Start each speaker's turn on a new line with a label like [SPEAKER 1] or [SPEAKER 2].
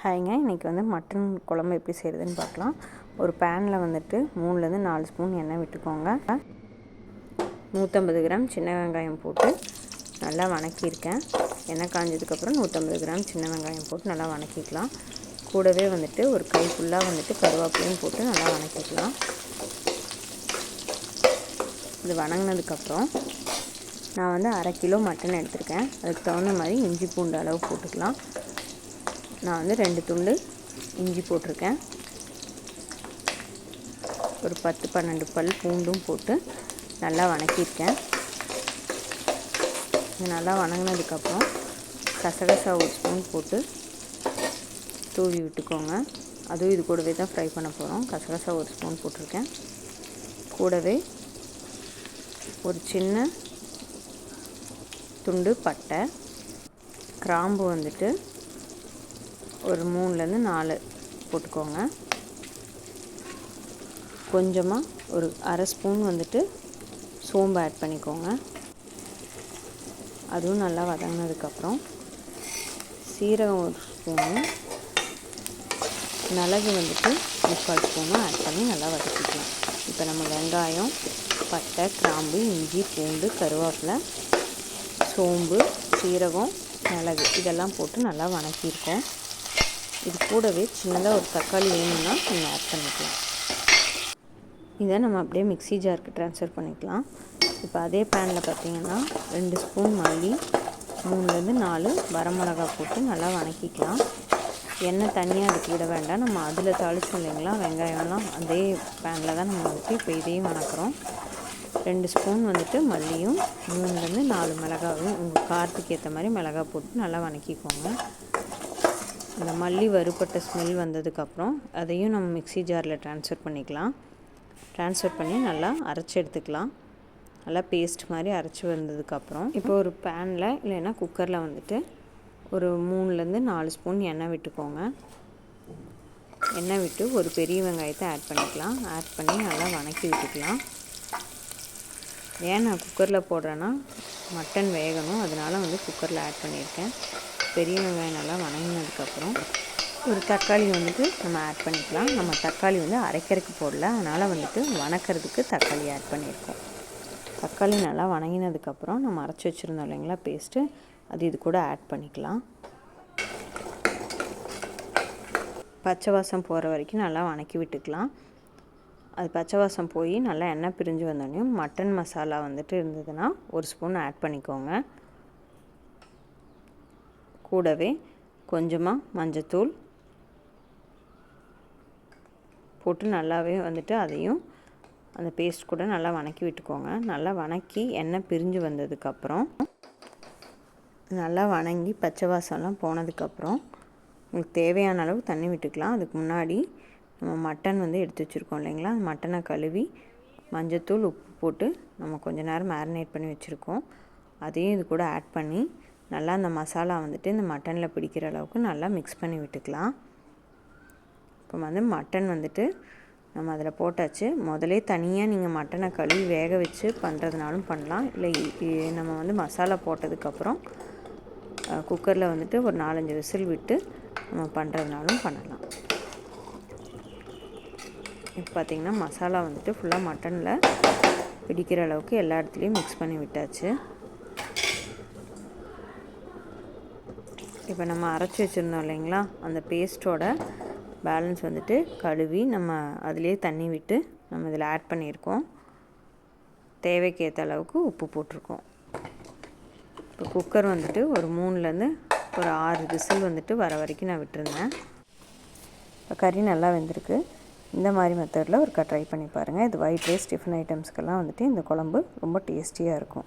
[SPEAKER 1] ஹாய்ங்க இன்றைக்கி வந்து மட்டன் குழம்பு எப்படி செய்கிறதுன்னு பார்க்கலாம். ஒரு பேனில் வந்துட்டு மூணுலேருந்து நாலு ஸ்பூன் எண்ணெய் விட்டுக்கோங்க. நூற்றம்பது கிராம் சின்ன வெங்காயம் போட்டு நல்லா வணக்கியிருக்கேன். எண்ணெய் காஞ்சதுக்கப்புறம் நூற்றம்பது கிராம் சின்ன வெங்காயம் போட்டு நல்லா வணக்கிக்கலாம். கூடவே வந்துட்டு ஒரு கை ஃபுல்லாக வந்துட்டு கருவேப்பிலையும் போட்டு நல்லா வணக்கிக்கலாம். இது வணங்கினதுக்கப்புறம் நான் வந்து அரை கிலோ மட்டன் எடுத்திருக்கேன். அதுக்கு தகுந்த மாதிரி இஞ்சி பூண்டு அளவு போட்டுக்கலாம். நான் வந்து ரெண்டு துண்டு இஞ்சி போட்டிருக்கேன். ஒரு பத்து பன்னெண்டு பல் பூண்டும் போட்டு நல்லா வணக்கியிருக்கேன். இது நல்லா வணங்கினதுக்கப்புறம் கசகசா ஒரு ஸ்பூன் போட்டு தூவி விட்டுக்கோங்க. அதுவும் இது கூடவே தான் ஃப்ரை பண்ண போகிறோம் கசகசா ஒரு ஸ்பூன் போட்டிருக்கேன். கூடவே ஒரு சின்ன துண்டு பட்டை கிராம்பு வந்துட்டு ஒரு மூணுலேருந்து நாலு போட்டுக்கோங்க. கொஞ்சமாக ஒரு அரை ஸ்பூன் வந்துட்டு சோம்பு ஆட் பண்ணிக்கோங்க. அதுவும் நல்லா வதங்கினதுக்கப்புறம் சீரகம் ஒரு ஸ்பூனு மிளகு வந்துட்டு முக்கால் ஸ்பூனும் ஆட் பண்ணி நல்லா வதக்கிக்கலாம். இப்போ நம்ம வெங்காயம் பட்டை கிராம்பு இஞ்சி பூண்டு கருவேப்பிலை சோம்பு சீரகம் மிளகு இதெல்லாம் போட்டு நல்லா வணக்கியிருக்கோம். இது கூடவே சின்னதாக ஒரு தக்காளி வேணும்னா நம்ம ஆட் பண்ணிக்கலாம். இதை நம்ம அப்படியே மிக்ஸி ஜாருக்கு ட்ரான்ஸ்ஃபர் பண்ணிக்கலாம். இப்போ அதே பேனில் பார்த்தீங்கன்னா ரெண்டு ஸ்பூன் மல்லி மூணுலேருந்து நாலு வரமிளகா போட்டு நல்லா வணக்கிக்கலாம். எண்ணெய் தனியாக அதுக்கு விட வேண்டாம். நம்ம அதில் தாளிச்சோம் இல்லைங்களா? வெங்காயம்லாம் அதே பேனில் தான் நம்ம ஊற்றி இப்போ இதையும் வணக்கிறோம். ரெண்டு ஸ்பூன் வந்துட்டு மல்லியும் மூணுலேருந்து நாலு மிளகாவும் உங்கள் காரத்துக்கு ஏற்ற மாதிரி மிளகா போட்டு நல்லா வணக்கிக்கோங்க. அந்த மல்லி வறுப்பட்ட ஸ்மெல் வந்ததுக்கப்புறம் அதையும் நம்ம மிக்ஸி ஜாரில் ட்ரான்ஸ்ஃபர் பண்ணிக்கலாம். ட்ரான்ஸ்ஃபர் பண்ணி நல்லா அரைச்சி எடுத்துக்கலாம். நல்லா பேஸ்ட் மாதிரி அரைச்சி வந்ததுக்கப்புறம் இப்போ ஒரு பேனில் இல்லைன்னா குக்கரில் வந்துட்டு ஒரு மூணுலேருந்து நாலு ஸ்பூன் எண்ணெய் விட்டுக்கோங்க. எண்ணெய் விட்டு ஒரு பெரிய வெங்காயத்தை ஆட் பண்ணிக்கலாம். ஆட் பண்ணி நல்லா வணக்கி விட்டுக்கலாம். ஏன் நான் குக்கரில் போடுறேன்னா மட்டன் வேகணும். அதனால் வந்து குக்கரில் ஆட் பண்ணியிருக்கேன். பெரிய வெங்காயம் நல்லா வணங்கினதுக்கப்புறம் ஒரு தக்காளி வந்துட்டு நம்ம ஆட் பண்ணிக்கலாம். நம்ம தக்காளி வந்து அரைக்கிறதுக்கு போடல. அதனால் வந்துட்டு வணக்கிறதுக்கு தக்காளி ஆட் பண்ணியிருக்கோம். தக்காளி நல்லா வணங்கினதுக்கப்புறம் நம்ம அரைச்சி வச்சுருந்தோம் இல்லைங்களா பேஸ்ட்டு அது இது கூட ஆட் பண்ணிக்கலாம். பச்சை வாசம் போகிற வரைக்கும் நல்லா வணக்கி விட்டுக்கலாம். அது பச்சை வாசம் போய் நல்லா எண்ணெய் பிரிஞ்சு வந்தோடனே மட்டன் மசாலா வந்துட்டு இருந்ததுன்னா ஒரு ஸ்பூன் ஆட் பண்ணிக்கோங்க. கூடவே கொஞ்சமாக மஞ்சத்தூள் போட்டு நல்லாவே வந்துட்டு அதையும் அந்த பேஸ்ட் கூட நல்லா வணக்கி விட்டுக்கோங்க. நல்லா வணக்கி எண்ணெய் பிரிஞ்சு வந்ததுக்கப்புறம் நல்லா வணங்கி பச்சை வாசம்லாம் போனதுக்கப்புறம் உங்களுக்கு தேவையான அளவு தண்ணி விட்டுக்கலாம். அதுக்கு முன்னாடி நம்ம மட்டன் வந்து எடுத்து வச்சுருக்கோம் இல்லைங்களா? அந்த மட்டனை கழுவி மஞ்சத்தூள் உப்பு போட்டு நம்ம கொஞ்ச நேரம் மேரினேட் பண்ணி வச்சுருக்கோம். அதையும் இது கூட ஆட் பண்ணி நல்லா அந்த மசாலா வந்துட்டு இந்த மட்டனில் பிடிக்கிற அளவுக்கு நல்லா மிக்ஸ் பண்ணி விட்டுக்கலாம். இப்போ வந்து மட்டன் வந்துட்டு நம்ம அதில் போட்டாச்சு. முதலே தனியாக நீங்கள் மட்டனை கழுவி வேக வச்சு பண்ணுறதுனாலும் பண்ணலாம். இல்லை நம்ம வந்து மசாலா போட்டதுக்கப்புறம் குக்கரில் வந்துட்டு ஒரு நாலஞ்சு விசில் விட்டு நம்ம பண்ணுறதுனாலும் பண்ணலாம். இப்போ பார்த்திங்கன்னா மசாலா வந்துட்டு ஃபுல்லாக மட்டனில் பிடிக்கிற அளவுக்கு எல்லா இடத்துலையும் மிக்ஸ் பண்ணி விட்டாச்சு. இப்போ நம்ம அரைச்சி வச்சுருந்தோம் இல்லைங்களா? அந்த பேஸ்ட்டோட பேலன்ஸ் வந்துட்டு கழுவி நம்ம அதிலே தண்ணி விட்டு நம்ம இதில் ஆட் பண்ணியிருக்கோம். தேவைக்கு ஏற்ற அளவுக்கு உப்பு போட்டிருக்கோம். இப்போ குக்கர் வந்துட்டு ஒரு மூணுலேருந்து ஒரு ஆறு விசில் வந்துட்டு வர வரைக்கும் நான் விட்டுருந்தேன். இப்போ கறி நல்லா வெந்திருக்கு. இந்த மாதிரி மெத்தடில் ஒருக்கா ட்ரை பண்ணி பாருங்கள் இது ஒயிட் ரைஸ் டிஃபன் ஐட்டம்ஸ்க்கெல்லாம் வந்துட்டு இந்த குழம்பு ரொம்ப டேஸ்டியாக இருக்கும்.